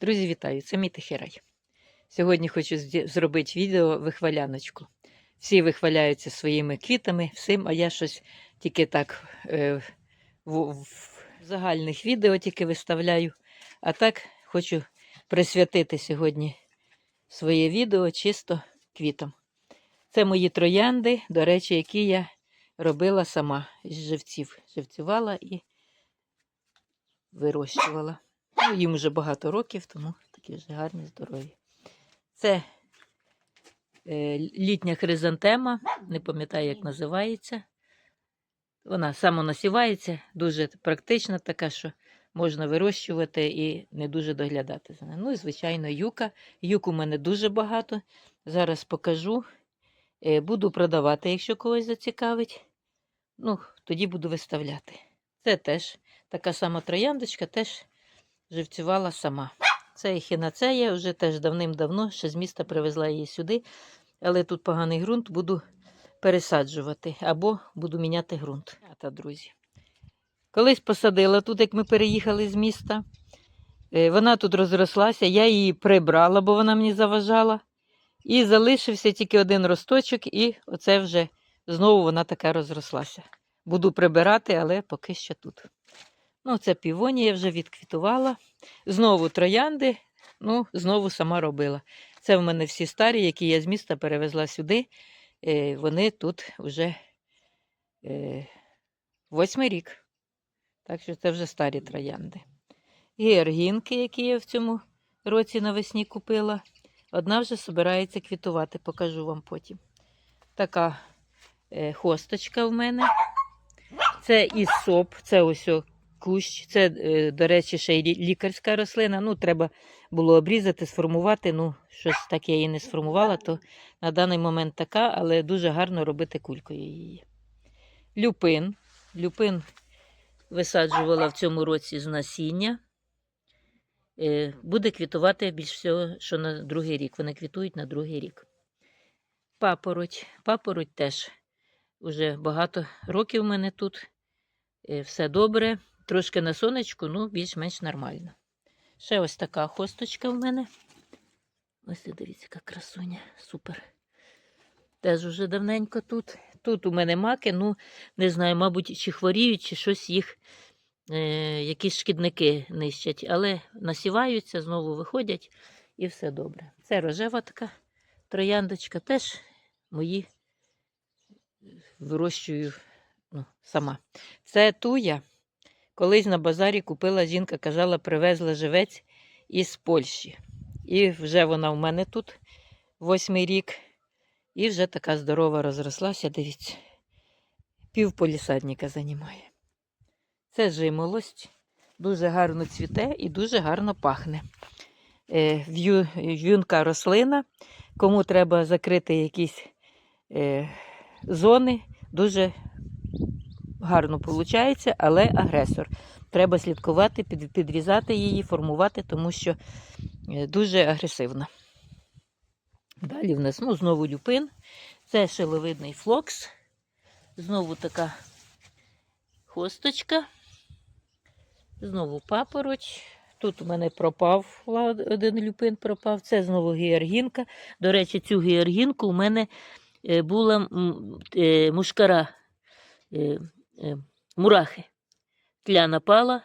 Друзі, вітаю! Це мій Тихий Сьогодні хочу зробити відео вихваляночку. Всі вихваляються своїми квітами, всім, а я щось тільки так е, в, в загальних відео тільки виставляю. А так хочу присвятити сьогодні своє відео чисто квітам. Це мої троянди, до речі, які я робила сама із живців. Живцювала і вирощувала. Ну, їм вже багато років, тому такі вже гарні, здорові. Це е, літня хризантема, не пам'ятаю, як називається. Вона самонасівається, дуже практична, така, що можна вирощувати і не дуже доглядати за нею. Ну і, звичайно, юка. Юк у мене дуже багато. Зараз покажу. Е, Буду продавати, якщо когось зацікавить. Ну, тоді буду виставляти. Це теж така сама трояндочка, теж живцювала сама. Це ехінацея, вже теж давним-давно, ще з міста привезла її сюди, але тут поганий ґрунт, буду пересаджувати або буду міняти ґрунт. Та, друзі. Колись посадила тут, як ми переїхали з міста. Е, Вона тут розрослася, я її прибрала, бо вона мені заважала. І залишився тільки один росточок, і оце вже знову вона така розрослася. Буду прибирати, але поки що тут. Ну, це півонія вже відквітувала. Знову троянди, ну, знову сама робила. Це в мене всі старі, які я з міста перевезла сюди. Е, вони тут вже е, восьмий рік. Так що це вже старі троянди. Георгінки, які я в цьому році навесні купила. Одна вже збирається квітувати, покажу вам потім. Така е, хосточка в мене. Це із соп, це ось кущ. Це, е, до речі, ще й лікарська рослина. Ну, треба було обрізати, сформувати. Ну, щось так я її не сформувала, то на даний момент така, але дуже гарно робити кулькою її. Люпин. Люпин висаджувала в цьому році з насіння. Е, Буде квітувати більш всього, що на другий рік. Вони квітують на другий рік. Папороть. Папороть теж уже багато років в мене тут. Е, Все добре. Трошки на сонечку, ну, більш-менш нормально. Ще ось така хосточка в мене. Ось дивіться, яка красуня. Супер. Теж уже давненько тут. Тут у мене маки, ну, не знаю, мабуть, чи хворіють, чи щось їх, е, якісь шкідники нищать. Але насіваються, знову виходять і все добре. Це рожева така трояндочка, теж мої вирощую ну, сама. Це туя. Колись на базарі купила жінка, казала, привезла живець із Польщі. І вже вона в мене тут восьмий рік. І вже така здорова розрослася, дивіться. Пів полісадника займає. Це жимолость. Дуже гарно цвіте і дуже гарно пахне. Е, в'ю- В'юнка рослина. Кому треба закрити якісь е, зони, дуже гарно виходить, але агресор. Треба слідкувати, під, підрізати її, формувати, тому що е, дуже агресивна. Далі в нас ну, знову люпин. Це шиловидний флокс. Знову така хосточка. Знову папороч. Тут у мене пропав один люпин пропав. Це знову георгінка. До речі, цю георгінку у мене е, була е, мушкара мурахи. Тля напала,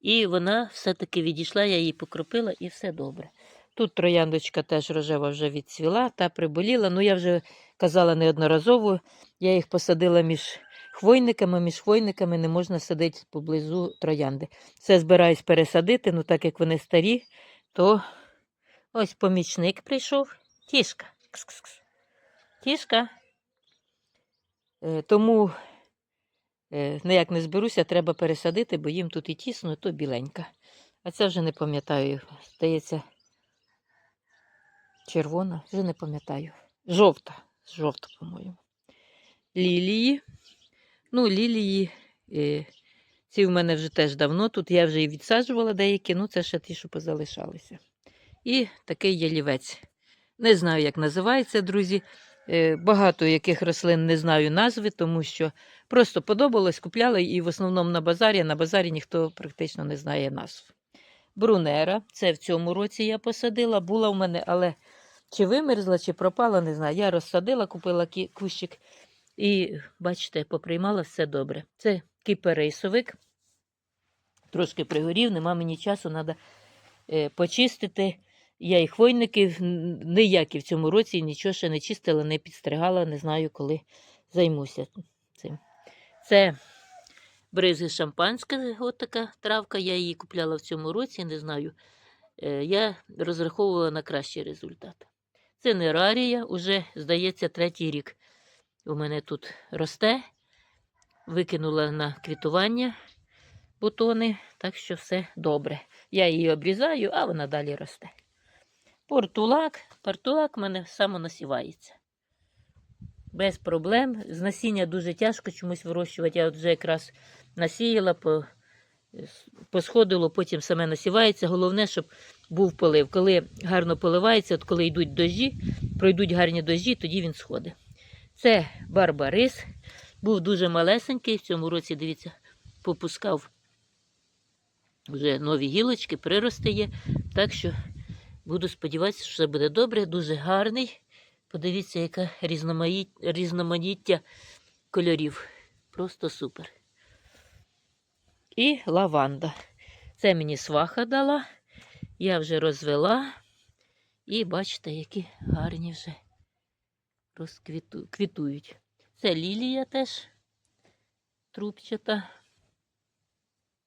і вона все-таки відійшла, я її покропила і все добре. Тут трояндочка теж рожева вже відцвіла та приболіла. Ну, я вже казала неодноразово, я їх посадила між хвойниками, між хвойниками не можна садити поблизу троянди. Це збираюсь пересадити, ну так як вони старі, то ось помічник прийшов. Тішка. Тішка. Е, тому е, ніяк не зберуся, треба пересадити, бо їм тут і тісно, то біленька. А це вже не пам'ятаю. Здається, червона, вже не пам'ятаю. Жовта. Жовта, по-моєму. Лілії. Ну, лілії. Е, ці в мене вже теж давно. Тут я вже і відсаджувала деякі, ну це ще ті, що позалишалися. І такий ялівець. Не знаю, як називається, друзі. Е, Багато яких рослин не знаю назви, тому що просто подобалось, купляла і в основному на базарі. На базарі ніхто практично не знає назв. Брунера. Це в цьому році я посадила. Була в мене, але чи вимерзла, чи пропала, не знаю. Я розсадила, купила кущик і, бачите, поприймала все добре. Це кіперейсовик. Трошки пригорів, нема мені часу, треба почистити. Я і хвойники ніякі в цьому році нічого ще не чистила, не підстригала, не знаю, коли займуся. Це бризги шампанське, от така травка. Я її купляла в цьому році, не знаю. Е, Я розраховувала на кращий результат. Це нерарія, уже, здається, третій рік у мене тут росте. Викинула на квітування бутони, так що все добре. Я її обрізаю, а вона далі росте. Портулак. Портулак в мене самонасівається. Без проблем. З насіння дуже тяжко чомусь вирощувати. Я от вже якраз насіяла, по, посходило, потім саме насівається. Головне, щоб був полив. Коли гарно поливається, от коли йдуть дощі, пройдуть гарні дощі, тоді він сходить. Це барбарис. Був дуже малесенький. В цьому році, дивіться, попускав вже нові гілочки, прирости є. Так що буду сподіватися, що все буде добре, дуже гарний. Подивіться, яке різноманіття кольорів. Просто супер. І лаванда. Це мені сваха дала. Я вже розвела. І бачите, які гарні вже розквітують. Це лілія теж трубчата.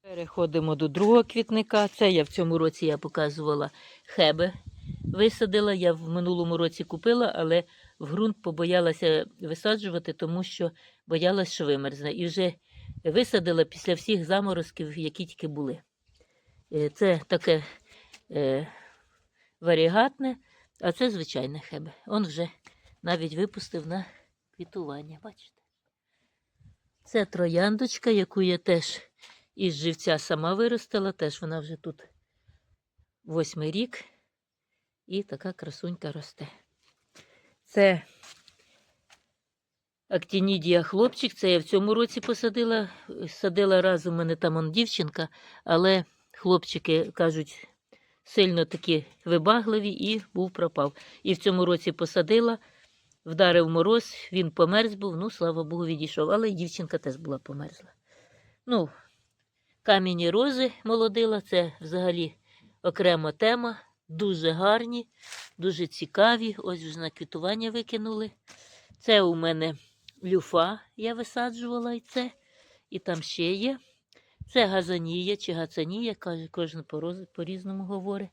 Переходимо до другого квітника. Це я в цьому році я показувала хебе. Висадила. Я в минулому році купила, але в ґрунт побоялася висаджувати, тому що боялась, що вимерзне. І вже висадила після всіх заморозків, які тільки були. Е, Це таке е, варігатне, а це звичайне хебе. Он вже навіть випустив на квітування. Бачите? Це трояндочка, яку я теж із живця сама виростила, теж вона вже тут восьмий рік. І така красунька росте. Це актінідія хлопчик, це я в цьому році посадила. Садила разом у мене там он дівчинка, але хлопчики кажуть, сильно такі вибагливі і був пропав. І в цьому році посадила, вдарив мороз, він померз був, ну, слава Богу, відійшов. Але й дівчинка теж була померзла. Ну, кам'яні рози молодила, це взагалі окрема тема. Дуже гарні, дуже цікаві. Ось вже на квітування викинули. Це у мене люфа, я висаджувала і це. І там ще є. Це газанія чи гацанія, каже, кожен по- по-різному говорить.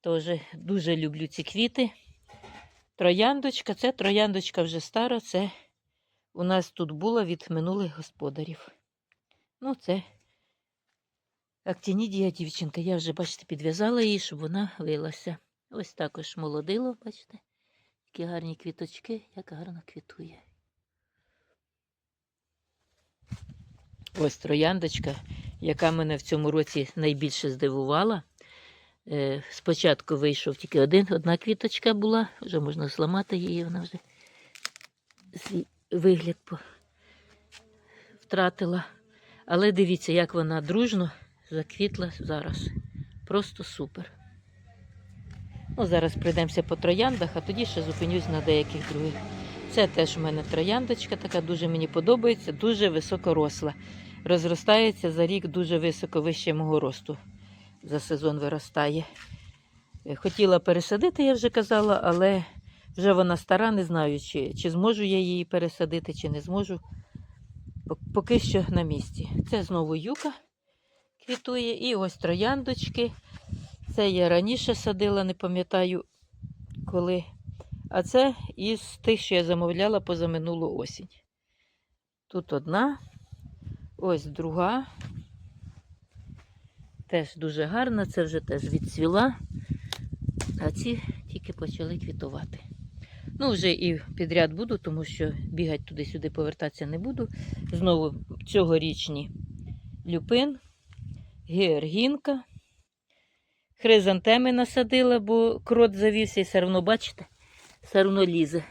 Тож дуже люблю ці квіти. Трояндочка, це трояндочка вже стара, це у нас тут була від минулих господарів. Ну, це актінідія дівчинка. Я вже, бачите, підв'язала її, щоб вона вилася. Ось також молодило, бачите, які гарні квіточки, як гарно квітує. Ось трояндочка, яка мене в цьому році найбільше здивувала. Е, спочатку вийшов тільки один, одна квіточка була, вже можна зламати її, вона вже вигляд втратила. Але дивіться, як вона дружно заквітла зараз. Просто супер. Ну, зараз пройдемося по трояндах, а тоді ще зупинюсь на деяких других. Це теж у мене трояндочка, така дуже мені подобається, дуже високоросла. Розростається за рік дуже високо вище мого росту. За сезон виростає. Е, Хотіла пересадити, я вже казала, але вже вона стара, не знаю, чи, чи зможу я її пересадити, чи не зможу. Поки що на місці. Це знову юка квітує. І ось трояндочки. Це я раніше садила, не пам'ятаю коли. А це із тих, що я замовляла позаминулу осінь. Тут одна, ось друга. Теж дуже гарна, це вже теж відцвіла, а ці тільки почали квітувати. Ну, вже і підряд буду, тому що бігати туди-сюди повертатися не буду. Знову цьогорічні люпин, георгінка. Хризантеми насадила, бо крот завівся і все одно, бачите, все одно лізе.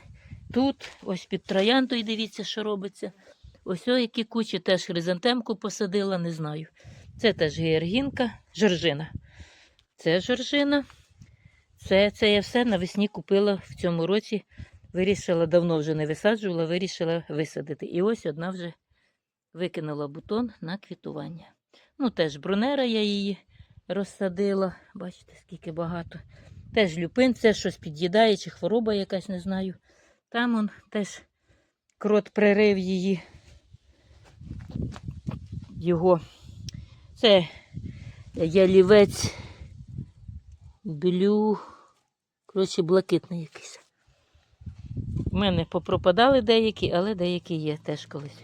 Тут, ось під трояндою, дивіться, що робиться. Ось о, які кучі теж хризантемку посадила, не знаю. Це теж георгінка, жоржина. Це жоржина. Це, це я все навесні купила в цьому році. Вирішила, давно вже не висаджувала, вирішила висадити. І ось одна вже викинула бутон на квітування. Ну, теж брунера я її розсадила. Бачите, скільки багато. Теж люпин, це щось під'їдає, чи хвороба якась, не знаю. Там он теж крот пририв її. Його. Це ялівець блю. Коротше, блакитний якийсь. У мене попропадали деякі, але деякі є теж колись.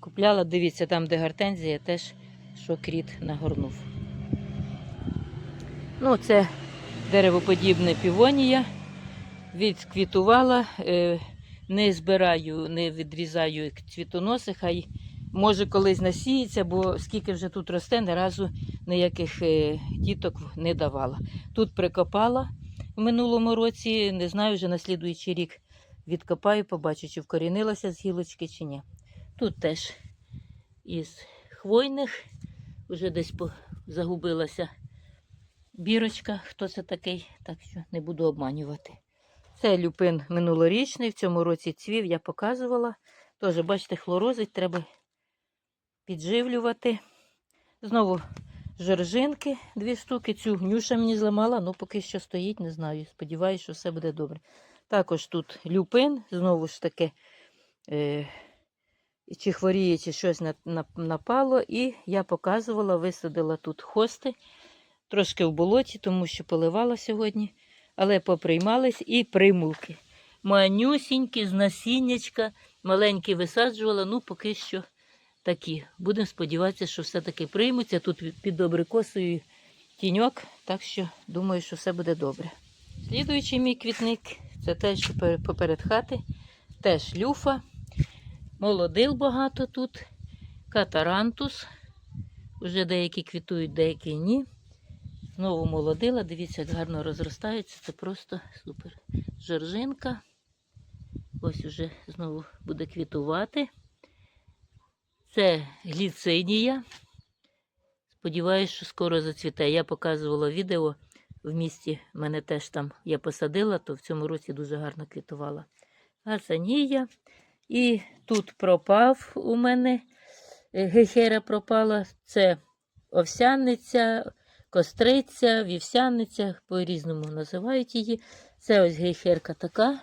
Купляла, дивіться, там, де гортензія, теж що кріт нагорнув. Ну, це деревоподібне півонія. Відквітувала, е, не збираю, не відрізаю цвітоноси, хай може колись насіється, бо скільки вже тут росте, ні разу ніяких е, діток не давала. Тут прикопала в минулому році, не знаю, вже на слідуючий рік відкопаю, побачу, чи вкорінилася з гілочки, чи ні. Тут теж із хвойних, вже десь загубилася бірочка, хто це такий, так що не буду обманювати. Це люпин минулорічний, в цьому році цвів, я показувала. Теж, бачите, хлорозить, треба підживлювати. Знову жоржинки, дві штуки. Цю гнюша мені зламала, ну поки що стоїть, не знаю. Сподіваюся, що все буде добре. Також тут люпин, знову ж таки, е, чи хворіє, чи щось на- на- напало. І я показувала, висадила тут хости, трошки в болоті, тому що поливала сьогодні, але поприймались і примулки. Манюсінькі з насіннячка, маленькі висаджувала, ну поки що такі. Будемо сподіватися, що все-таки приймуться. Тут під абрикосою тіньок, так що думаю, що все буде добре. Слідуючий мій квітник це теж що поперед хати, теж люфа, молодил багато тут, катарантус. Уже деякі квітують, деякі ні. Знову молодила, дивіться, як гарно розростаються, це просто супер. Жоржинка. Ось уже знову буде квітувати. Це гліцинія. Сподіваюсь, що скоро зацвіте. Я показувала відео в місті. Мене теж там я посадила, то в цьому році дуже гарно квітувала. Гацанія. І тут пропав у мене е, гехера пропала. Це овсяниця, костриця, вівсяниця, по-різному називають її. Це ось гейхерка така,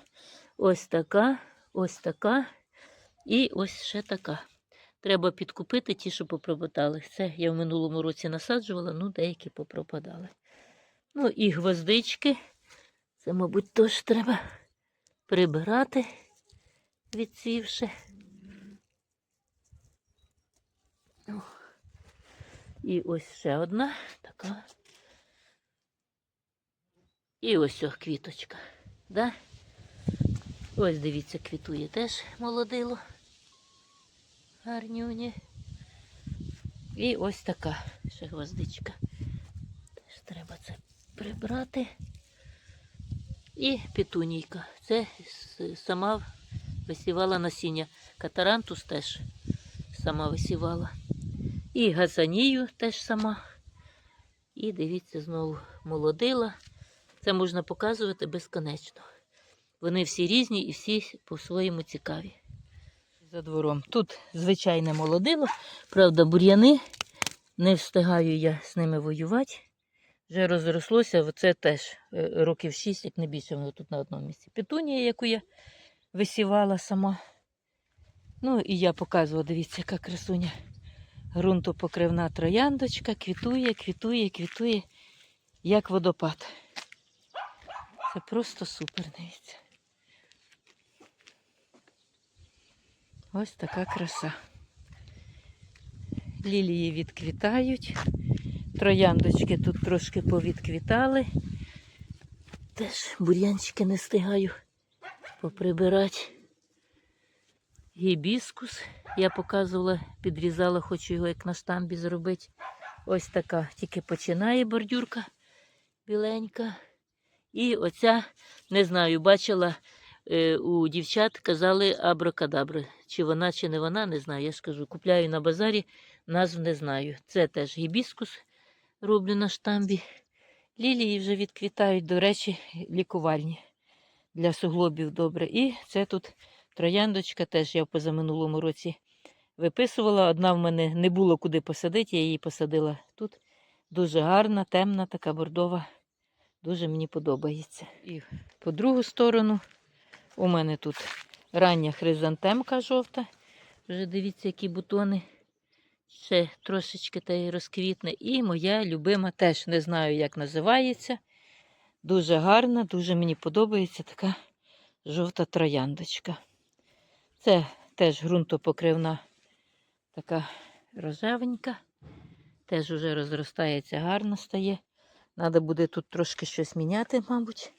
ось така, ось така і ось ще така. Треба підкупити ті, що попропадали. Це я в минулому році насаджувала, ну деякі попропадали. Ну і гвоздички. Це, мабуть, теж треба прибирати, відсівши. О. І ось ще одна така. І ось о, квіточка. Да? Ось дивіться, квітує теж молодило. Гарнюні. І ось така ще гвоздичка. Теж треба це прибрати. І петунійка. Це сама висівала насіння. Катарантус теж сама висівала. І газанію теж сама. І дивіться, знову молодила. Це можна показувати безконечно. Вони всі різні і всі по-своєму цікаві. За двором. Тут звичайне молодило, правда, бур'яни. Не встигаю я з ними воювати. Вже розрослося, оце теж е, років 6, як не більше, воно тут на одному місці. Петунія, яку я висівала сама. Ну і я показувала, дивіться, яка красуня. Грунтопокривна трояндочка, квітує, квітує, квітує, як водопад. Це просто супер, дивіться. Ось така краса. Лілії відквітають. Трояндочки тут трошки повідквітали. Теж бур'янчики не встигаю поприбирати. Гібіскус. Я показувала, підрізала, хочу його як на штамбі зробити. Ось така. Тільки починає бордюрка біленька. І оця, не знаю, бачила е, у дівчат, казали абракадабра. Чи вона, чи не вона, не знаю. Я ж кажу, купляю на базарі, назв не знаю. Це теж гібіскус роблю на штамбі. Лілії вже відквітають, до речі, лікувальні для суглобів добре. І це тут трояндочка, теж я в позаминулому році виписувала. Одна в мене не було куди посадити, я її посадила тут. Дуже гарна, темна, така бордова. Дуже мені подобається. І по другу сторону у мене тут рання хризантемка жовта. Вже дивіться, які бутони. Ще трошечки та й розквітне. І моя любима теж не знаю, як називається. Дуже гарна, дуже мені подобається така жовта трояндочка. Це теж ґрунтопокривна така рожевенька. Теж уже розростається, гарно стає. Треба буде тут трошки щось міняти, мабуть.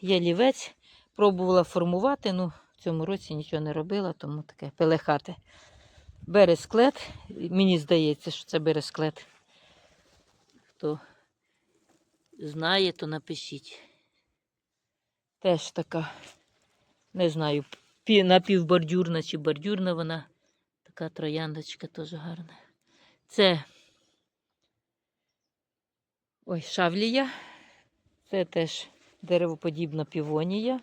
Є лівець, пробувала формувати, ну в цьому році нічого не робила, тому таке пелехате. Бересклет. Мені здається, що це бересклет. Хто знає, то напишіть. Теж така, не знаю, напівбордюрна чи бордюрна вона. Така трояндочка теж гарна. Це ой, шавлія. Це теж деревоподібна півонія.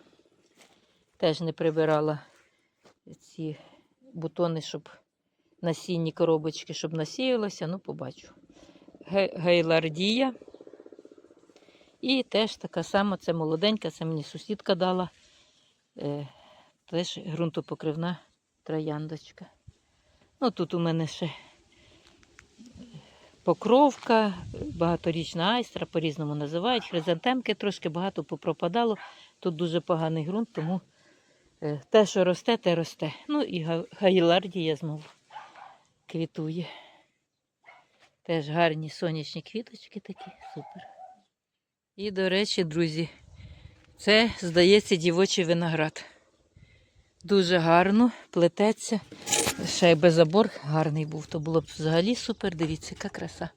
Теж не прибирала ці бутони, щоб насінні коробочки, щоб насіялося, ну, побачу. Гейлардія. І теж така сама, це молоденька, це мені сусідка дала. Е, теж ґрунтопокривна трояндочка. Ну, тут у мене ще покровка, багаторічна айстра, по-різному називають. Хризантемки трошки багато попропадало. Тут дуже поганий ґрунт, тому е, те, що росте, те росте. Ну і га- гайлардія знову квітує. Теж гарні сонячні квіточки такі, супер. І, до речі, друзі, це, здається, дівочий виноград. Дуже гарно плететься. Ще й безабор гарний був, то було б взагалі супер. Дивіться, яка краса.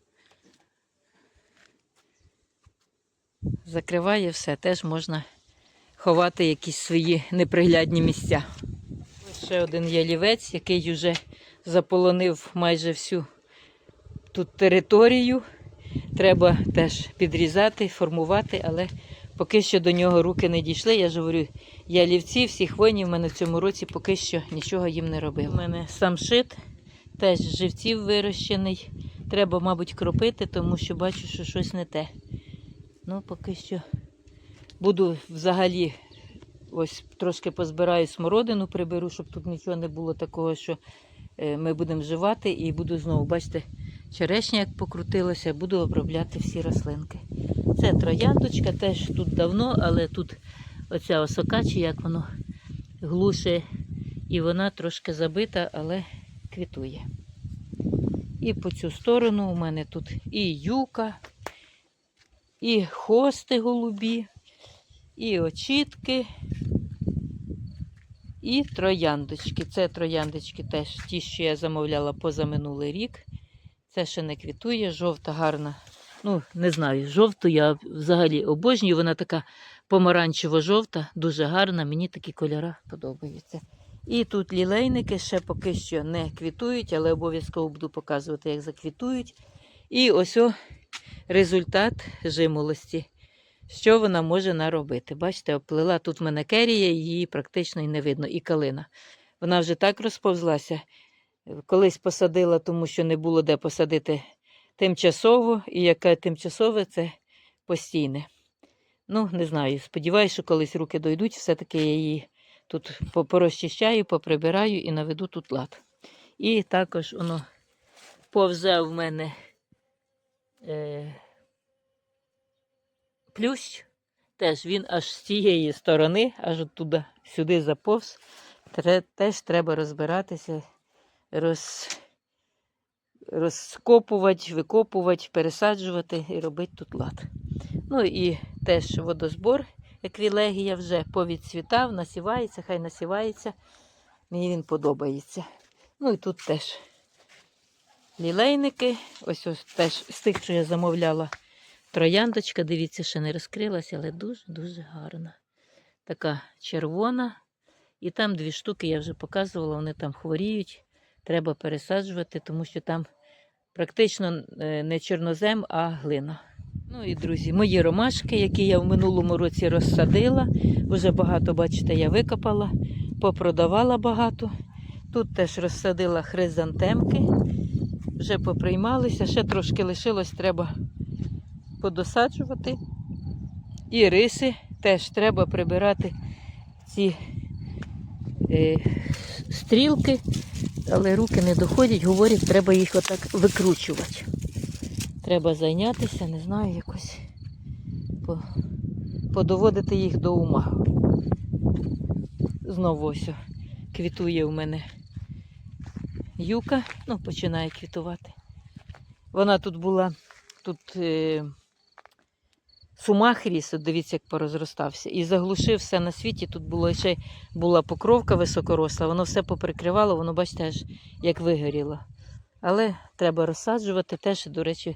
Закриває все, теж можна ховати якісь свої неприглядні місця. Ось ще один ялівець, який вже заполонив майже всю тут територію. Треба теж підрізати, формувати, але поки що до нього руки не дійшли. Я ж говорю, ялівці, всі хвойні в мене в цьому році поки що нічого їм не робив. У мене самшит, теж живців вирощений. Треба, мабуть, кропити, тому що бачу, що щось не те. Ну, поки що буду взагалі ось трошки позбираю смородину, приберу, щоб тут нічого не було такого, що е, ми будемо вживати, і буду знову, бачите, черешня як покрутилася, буду обробляти всі рослинки. Це трояндочка, теж тут давно, але тут оця осока, чи як воно глуше, і вона трошки забита, але квітує. І по цю сторону у мене тут і юка, і хости голубі, і очітки, і трояндочки. Це трояндочки теж ті, що я замовляла позаминулий рік. Це ще не квітує, жовта, гарна. Ну, не знаю, жовту я взагалі обожнюю. Вона така помаранчево-жовта, дуже гарна. Мені такі кольори подобаються. І тут лілейники ще поки що не квітують, але обов'язково буду показувати, як заквітують. І ось о результат жимолості. Що вона може наробити? Бачите, оплила тут мене керія, її практично і не видно, і калина. Вона вже так розповзлася. Колись посадила, тому що не було де посадити тимчасово, і яке тимчасове це постійне. Ну, не знаю. Сподіваюся, що колись руки дойдуть, все-таки я її тут порозчищаю, поприбираю і наведу тут лад. І також воно повзе в мене е, плющ. Теж він аж з цієї сторони, аж оттуда сюди заповз. Теж треба розбиратися, роз, розкопувати, викопувати, пересаджувати і робити тут лад. Ну і теж водозбор, еквілегія вже повідцвітав, насівається, хай насівається. Мені він подобається. Ну і тут теж лілейники. Ось ось теж з тих, що я замовляла. Трояндочка, дивіться, ще не розкрилася, але дуже-дуже гарна. Така червона. І там дві штуки я вже показувала, вони там хворіють. Треба пересаджувати, тому що там практично е, не чорнозем, а глина. Ну і друзі, мої ромашки, які я в минулому році розсадила. Вже багато, бачите, я викопала, попродавала багато. Тут теж розсадила хризантемки, вже поприймалися, ще трошки лишилось, треба подосаджувати. І риси теж треба прибирати ці е, стрілки, але руки не доходять, говорять, треба їх отак викручувати. Треба зайнятися, не знаю, якось подоводити їх до ума. Знову ось квітує у мене юка, ну, починає квітувати. Вона тут була, тут е, сумах ріс, от дивіться, як порозростався. І заглушив все на світі. Тут було ще була покровка високоросла, воно все поприкривало, воно, бачите, аж як вигоріло. Але треба розсаджувати, теж, до речі,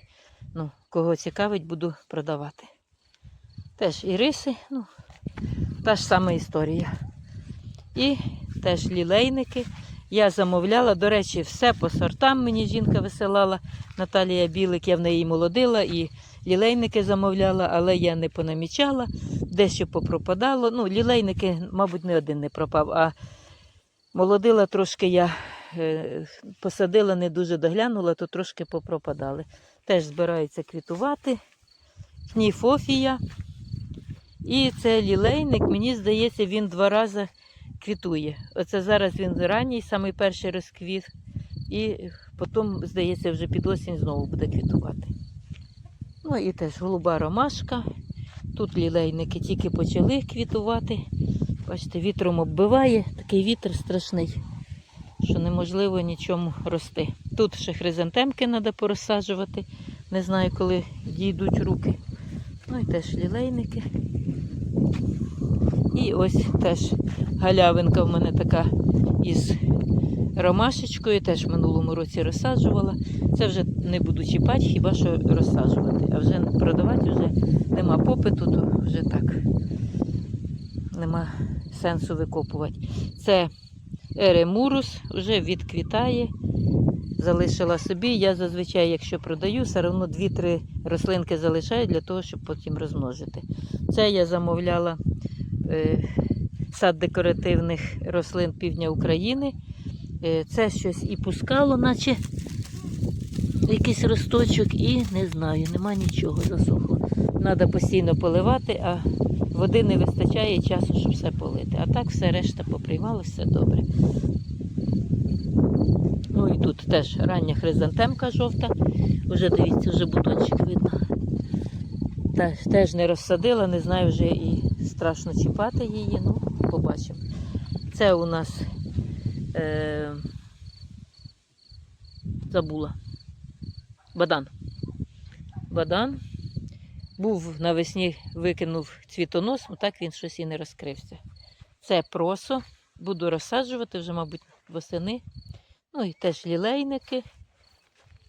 ну, кого цікавить, буду продавати. Теж і риси, ну, та ж сама історія. І теж лілейники. Я замовляла, до речі, все по сортам мені жінка висилала. Наталія Білик, я в неї молодила і лілейники замовляла, але я не понамічала, дещо попропадало. Ну, лілейники, мабуть, не один не пропав, а молодила трошки я е, посадила, не дуже доглянула, то трошки попропадали. Теж збираються квітувати. Кніфофія. І це лілейник, мені здається, він два рази квітує. Оце зараз він ранній, самий перший розквіт. І потім, здається, вже під осінь знову буде квітувати. Ну і теж голуба ромашка. Тут лілейники тільки почали квітувати. Бачите, вітром оббиває, такий вітер страшний, що неможливо нічому рости. Тут ще хризантемки треба порозсаджувати. Не знаю, коли дійдуть руки. Ну і теж лілейники. І ось теж галявинка в мене така із ромашечкою, теж в минулому році розсаджувала. Це вже не буду чіпати, хіба що розсаджувати. А вже продавати вже нема попиту, то вже так. Нема сенсу викопувати. Це еремурус, вже відквітає. Залишила собі. Я зазвичай, якщо продаю, все одно 2-3 рослинки залишаю для того, щоб потім розмножити. Це я замовляла е, сад декоративних рослин півдня України. Е, це щось і пускало, наче якийсь росточок, і не знаю, нема нічого засохло. Треба постійно поливати, а води не вистачає часу, щоб все полити. А так все решта поприймало, все добре. Ну і тут теж рання хризантемка жовта. Вже дивіться, вже бутончик видно. Теж, теж не розсадила, не знаю вже і страшно чіпати її. Ну, побачимо. Це у нас е, забула. Бадан. Бадан. Був навесні, викинув цвітонос, ну так він щось і не розкрився. Це просо. Буду розсаджувати вже, мабуть, восени. Ну і теж лілейники.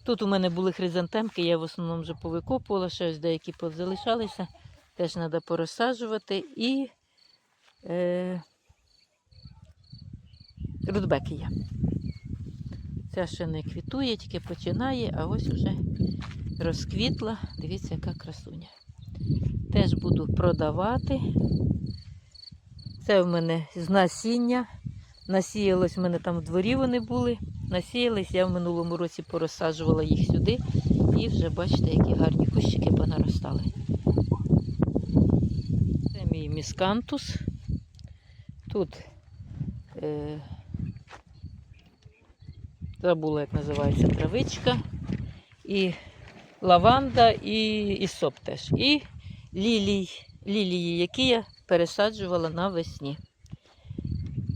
Тут у мене були хризантемки, я в основному вже повикопувала, ще ось деякі позалишалися. Теж треба порозсаджувати. І е, рудбекія. Ця ще не квітує, тільки починає, а ось вже розквітла. Дивіться, яка красуня. Теж буду продавати. Це в мене з насіння. Насіялось в мене там в дворі вони були. Насіялись, я в минулому році порозсаджувала їх сюди. І вже бачите, які гарні кущики понаростали. Це мій міскантус. Тут е, забула, як називається травичка. І лаванда, і, соп теж. І лілій, лілії, які я пересаджувала навесні.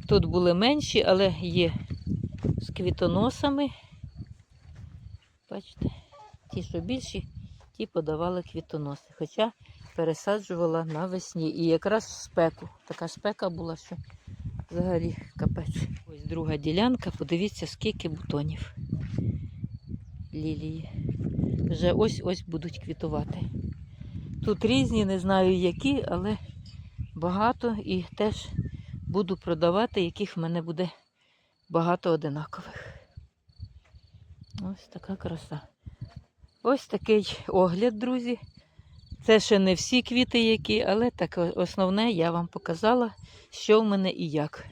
Тут були менші, але є з квітоносами. Бачите, ті, що більші, ті подавали квітоноси. Хоча пересаджувала навесні. І якраз спеку. Така спека була, що взагалі капець. Ось друга ділянка. Подивіться, скільки бутонів лілії. Вже ось-ось будуть квітувати. Тут різні, не знаю які, але багато і теж буду продавати, яких в мене буде багато одинакових. Ось така краса. Ось такий огляд, друзі. Це ще не всі квіти, які, але так основне я вам показала, що в мене і як.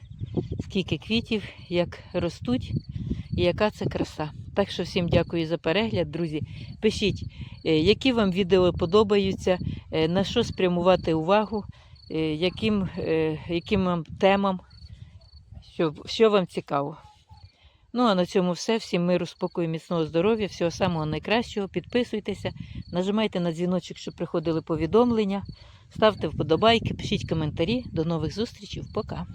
Скільки квітів, як ростуть і яка це краса. Так що всім дякую за перегляд, друзі. Пишіть, е, які вам відео подобаються, е, на що спрямувати увагу, е, яким, яким вам темам, що, що вам цікаво. Ну а на цьому все. Всім миру, спокою, міцного здоров'я, всього самого найкращого. Підписуйтеся, нажимайте на дзвіночок, щоб приходили повідомлення. Ставте вподобайки, пишіть коментарі. До нових зустрічей. Пока.